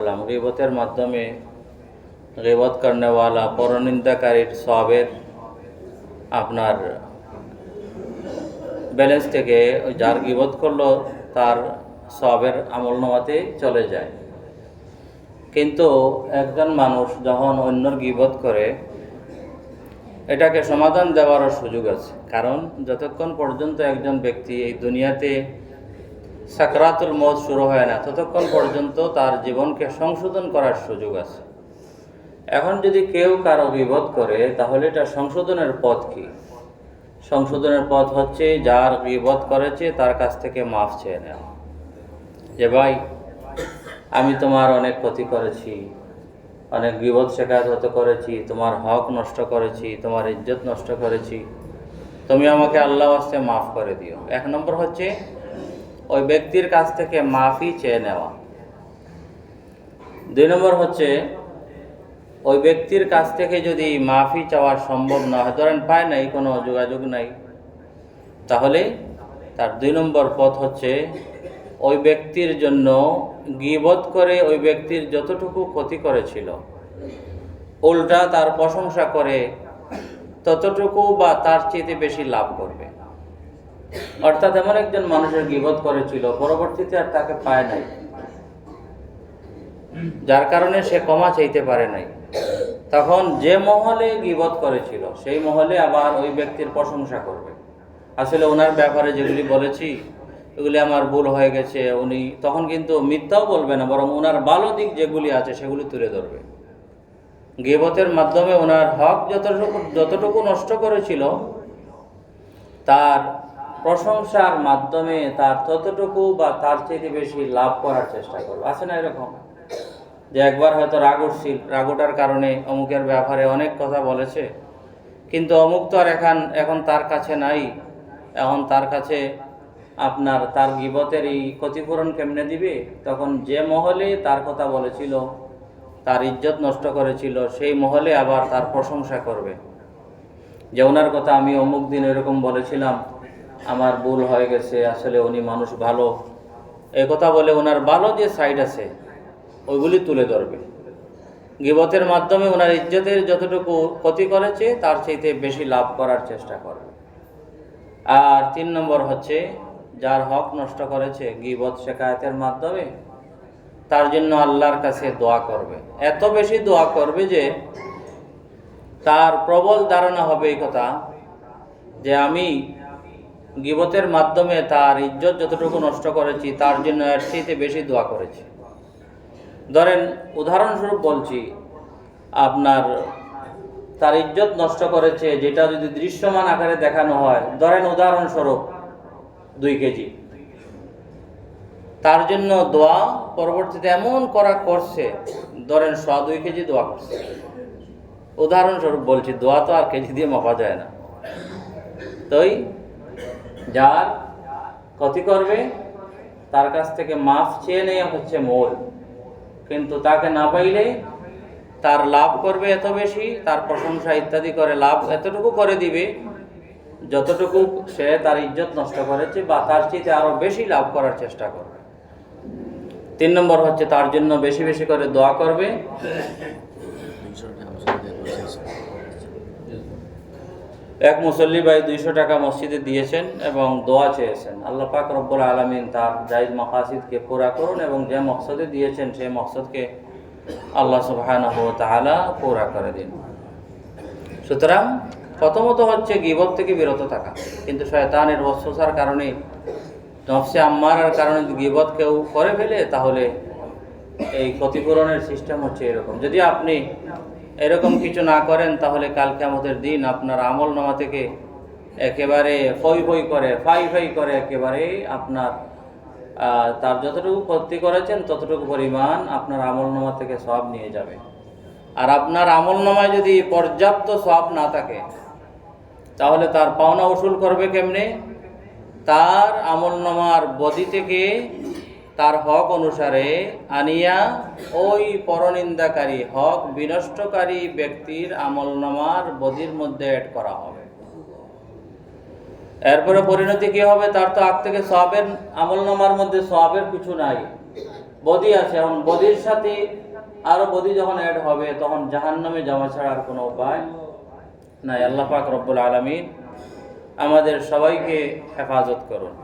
করলাম গিবতের মাধ্যমে গিবত করনেওয়ালা পরনিন্দাকারীর সবের আপনার ব্যালেন্স থেকে যার গিবত করল, তার সবের আমল নামাতে চলে যায়। কিন্তু একজন মানুষ যখন অন্যর গিবত করে, এটাকে সমাধান দেওয়ারও সুযোগ আছে। কারণ যতক্ষণ পর্যন্ত একজন ব্যক্তি এই দুনিয়াতে সাকরাতুল মত শুরু হয় না। ততক্ষণ পর্যন্ত তার জীবনকে সংশোধন করার সুযোগ আছে। এখন যদি কেউ কারও বিপদ করে, তাহলে এটা সংশোধনের পথ কি? সংশোধনের পথ হচ্ছে, যার বিপদ করেছে, তার কাছ থেকে মাফ চেয়ে নেওয়া। যে ভাই, আমি তোমার অনেক ক্ষতি করেছি, অনেক বিপদ শেখায়ত হতে করেছি, তোমার হক নষ্ট করেছি, তোমার ইজ্জত নষ্ট করেছি। তুমি আমাকে আল্লাহ আসতে মাফ করে দিও। এক নম্বর হচ্ছে ওই ব্যক্তির কাছ থেকে মাফি চেয়ে নেওয়া। দুই নম্বর হচ্ছে, ওই ব্যক্তির কাছ থেকে যদি মাফি চাওয়া সম্ভব না হয়, ধরেন পায় নাই, কোনো যোগাযোগ নাই, তাহলে তার দুই নম্বর পথ হচ্ছে, ওই ব্যক্তির জন্য গিবত করে ওই ব্যক্তির যতটুকু ক্ষতি করেছিল, উল্টা তার প্রশংসা করে ততটুকু বা তার চেয়ে বেশি লাভ করবে। অর্থাৎ এমন একজন মানুষের গিবত করেছিল, পরবর্তীতে আর তাকে পায় নাই। যার কারণে সে ক্ষমা চাইতে পারে নাই। তখন যে মহলে গিবত করেছিল, সেই মহলে আবার ওই ব্যক্তির প্রশংসা করবে। আসলে ওনার ব্যাপারে যেগুলি বলেছি, এগুলি আমার ভুল হয়ে গেছে, উনি তখন কিন্তু মিথ্যাও বলবে না, বরং ওনার ভালো দিক যেগুলি আছে, সেগুলি তুলে ধরবে। গিবতের মাধ্যমে ওনার হক যতটুকু যতটুকু নষ্ট করেছিল, তার প্রশংসার মাধ্যমে তার ততটুকু বা তার চেয়ে বেশি লাভ করার চেষ্টা করবে আছে না এরকম? যে একবার হয়তো রাগ উঠছিল, রাগ ওঠার কারণে অমুকের ব্যাপারে অনেক কথা বলেছে, কিন্তু অমুক তো আর এখন এখন তার কাছে নাই। এখন তার কাছে আপনার, তার গিবতের এই ক্ষতিপূরণ কেমনে দিবে? তখন যে মহলে তার কথা বলেছিল, তার ইজ্জত নষ্ট করেছিল, সেই মহলে আবার তার প্রশংসা করবে। যে ওনার কথা আমি অমুক দিন এরকম বলেছিলাম আমার ভুল হয়ে গেছে, আসলে উনি মানুষ ভালো। এই কথা বলে ওনার ভালো যে সাইড আছে, ওইগুলি তুলে ধরবে। গিবতের মাধ্যমে ওনার ইজ্জতের যতটুকু ক্ষতি করেছে, তার চাইতে বেশি লাভ করার চেষ্টা করবে। আর তিন নম্বর হচ্ছে, যার হক নষ্ট করেছে গিবত শেখায়তের মাধ্যমে, তার জন্য আল্লাহর কাছে দোয়া করবে। এত বেশি দোয়া করবে যে, তার প্রবল ধারণা হবে এই কথা যে আমি গিবতের মাধ্যমে তার ইজ্জত যতটুকু নষ্ট করেছি, তার জন্য এর চাইতে বেশি দোয়া করেছি। ধরেন, উদাহরণস্বরূপ বলছি, আপনার তার ইজ্জত নষ্ট করেছে, যেটা যদি দৃশ্যমান আকারে দেখানো হয়, ধরেন উদাহরণস্বরূপ দুই কেজি। তার জন্য দোয়া পরবর্তীতে এমন করা করছে, ধরেন শ দুই কেজি দোয়া করছে। উদাহরণস্বরূপ বলছি, দোয়া তো আর কেজি দিয়ে মাপা যায় না। তাই যার ক্ষতি করবে, তার কাছ থেকে মাফ চেয়ে নেওয়া হচ্ছে মূল। কিন্তু তাকে না পাইলে তার লাভ করবে এত বেশি, তার প্রশংসা ইত্যাদি করে লাভ এতটুকু করে দিবে, যতটুকু সে তার ইজ্জত নষ্ট করেছে বা তার চেয়ে আরও বেশি লাভ করার চেষ্টা করবে। তিন নম্বর হচ্ছে তার জন্য বেশি বেশি করে দোয়া করবে। এক মুসল্লি ভাই দুইশো টাকা মসজিদে দিয়েছেন এবং দোয়া চেয়েছেন। আল্লাহ পাক রব্বুল আলমিন তার জাহিদ মকাসিদকে পুরা করুন এবং যে মকসদে দিয়েছেন সেই মকসদকে আল্লাহ সুবাহানহ তাআলা পুরা করে দিন। সুতরাং প্রথমত হচ্ছে গিবত থেকে বিরত থাকা। কিন্তু শয়তানের অস্বসার কারণে, নফসে আম্মারার কারণে গিবত কেউ করে ফেলে, তাহলে এই ক্ষতিপূরণের সিস্টেম হচ্ছে এরকম। যদি আপনি এরকম কিছু না করেন, তাহলে কালকে আমাদের দিন আপনার আমল নামা থেকে একেবারে ফই ফই করে, ফাই ফাই করে একেবারে আপনার তার যতটুকু ক্ষতি করেছেন, ততটুকু পরিমাণ আপনার আমল নামা থেকে সব নিয়ে যাবে। আর আপনার আমল নামায় যদি পর্যাপ্ত সব না থাকে, তাহলে তার পাওনা উসুল করবে কেমনে? তার আমল নামার বদি থেকে তার হক অনুসারে আনিয়া ওই পরনিন্দাকারী হক বিনষ্টকারী ব্যক্তির আমল নামার বদির মধ্যে অ্যাড করা হবে। এরপরে পরিণতি কি হবে? তার তো আগ থেকে সবের আমল নামার মধ্যে সবের কিছু নাই। বদি আছে। এখন বদির সাথে আরও বদি যখন অ্যাড হবে, তখন জাহান্নামে যাওয়া ছাড়া আর কোনো উপায় নাই। আল্লাহ পাক রব্বুল আলমিন আমাদের সবাইকে হেফাজত করুন।